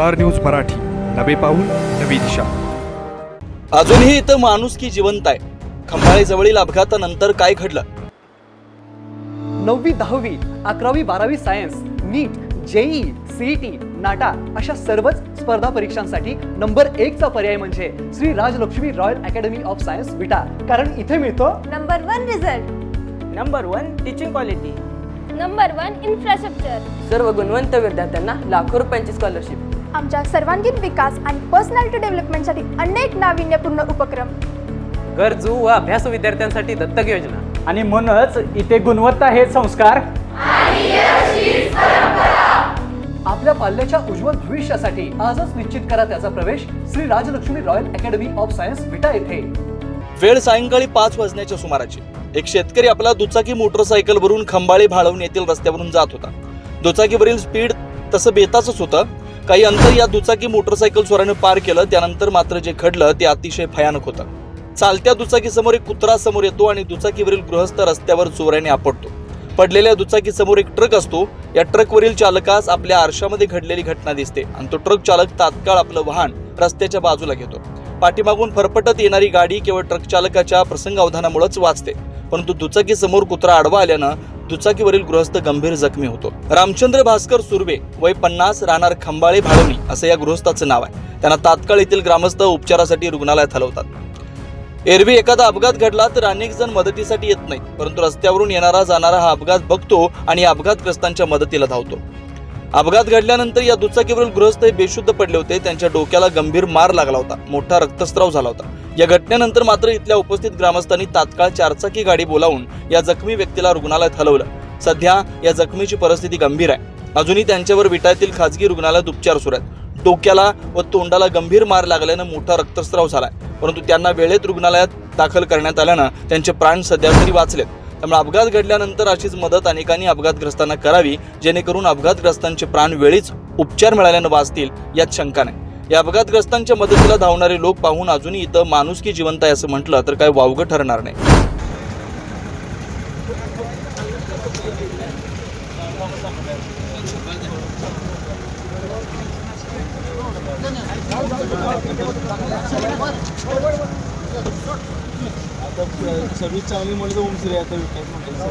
Star news Marathi. नवे पाऊल नवी दिशा. अजूनही इथं माणुसकी जिवंत आहे. खंबाळे जवळील अपघातानंतर काय घडलं? नववी दहावी अकरावी बारावी science NEET JEE CET NATA अशा सर्वच स्पर्धा परीक्षांसाठी नंबर एकचा पर्याय म्हणजे Shri Rajalakshmi royal academy of science Vita. कारण इथे मिळतो number one result. Number one teaching quality. Number one infrastructure. सर्व गुणवंत विद्यार्थ्यांना लाखो रुपयांची स्कॉलरशिप. आमच्या सर्वांगीण विकास आणि पर्सनॅलिटी डेव्हलपमेंटसाठी अनेक नाविन्यपूर्ण उपक्रम. गरजू व अभ्यास विद्यार्थ्यांसाठी दत्तक योजना. आणि म्हणूनच इथे गुणवत्ता हे संस्कार. आपल्या पाल्याच्या उज्ज्वल भविष्यासाठी आजच निश्चित करा त्याचा प्रवेश Shri Rajalakshmi royal academy of science Vita येथे. वेळ सायंकाळी पाच वाजण्याच्या सुमाराची. एक शेतकरी आपला दुचाकी मोटरसायकलवरून खंबाळे भाळवून येथील रस्त्यावरून जात होता. दुचाकीवरील स्पीड तसं बेताचंच होतं. काही अंतर या दुचाकी मोटरसायकल चोराने पार केलं. त्यानंतर मात्र जे घडलं ते अतिशय भयानक होतं. चालत्या दुचाकीसमोर एक कुत्रा समोर येतो आणि दुचाकीवरील गृहस्थ रस्त्यावर चोऱ्याने आपटतो. पडलेल्या दुचाकीसमोर एक ट्रक असतो. या ट्रकवरील चालकास आपल्या आरशामध्ये घडलेली घटना दिसते आणि तो ट्रक चालक तात्काळ आपलं वाहन रस्त्याच्या बाजूला घेतो. पाठीमागून फरफटत येणारी गाडी केवळ ट्रक चालकाच्या प्रसंगावधानामुळेच वाचते. परंतु दुचाकीसमोर कुत्रा आडवा आल्यानं दुचाकीवरील गृहस्थ गंभीर जखमी होतो. रामचंद्र भास्कर सुर्वे वय पन्नास राहणार खंबाळे भाळवणी असं या गृहस्थाचं नाव आहे. त्यांना तात्काळ येथील ग्रामस्थ उपचारासाठी रुग्णालयात हलवतात. एरवी एखादा अपघात घडला तर अनेक जण मदतीसाठी येत नाही परंतु रस्त्यावरून येणारा जाणारा हा अपघात बघतो आणि अपघातग्रस्तांच्या मदतीला धावतो. अपघात घडल्यानंतर या दुचाकीवरील गृहस्थ हे बेशुद्ध पडले होते त्यांच्या डोक्याला गंभीर मार लागला होता मोठा रक्तस्राव झाला होता. या घटनेनंतर मात्र इथल्या उपस्थित ग्रामस्थांनी तात्काळ चारचाकी गाडी बोलावून या जखमी व्यक्तीला रुग्णालयात हलवलं. सध्या या जखमीची परिस्थिती गंभीर आहे. अजूनही त्यांच्यावर विटायतील खाजगी रुग्णालयात उपचार सुरू आहेत. डोक्याला व तोंडाला गंभीर मार लागल्यानं मोठा रक्तस्राव झालाय. परंतु त्यांना वेळेत रुग्णालयात दाखल करण्यात आल्यानं त्यांचे प्राण सध्या तरी वाचलेत. त्यामुळे अपघात घडल्यानंतर अशीच मदत अनेकांनी अपघातग्रस्तांना करावी जेणेकरून अपघातग्रस्तांचे प्राण वेळीच उपचार मिळाल्यानं वाचतील यात शंका नाही. या अपघातग्रस्तांच्या मदतीला धावणारे लोक पाहून अजूनही इथं माणुसकी जिवंत आहे असं म्हटलं तर काय वावगं ठरणार नाही. सर्विस चांगली तर श्री आता विकास म्हणतात.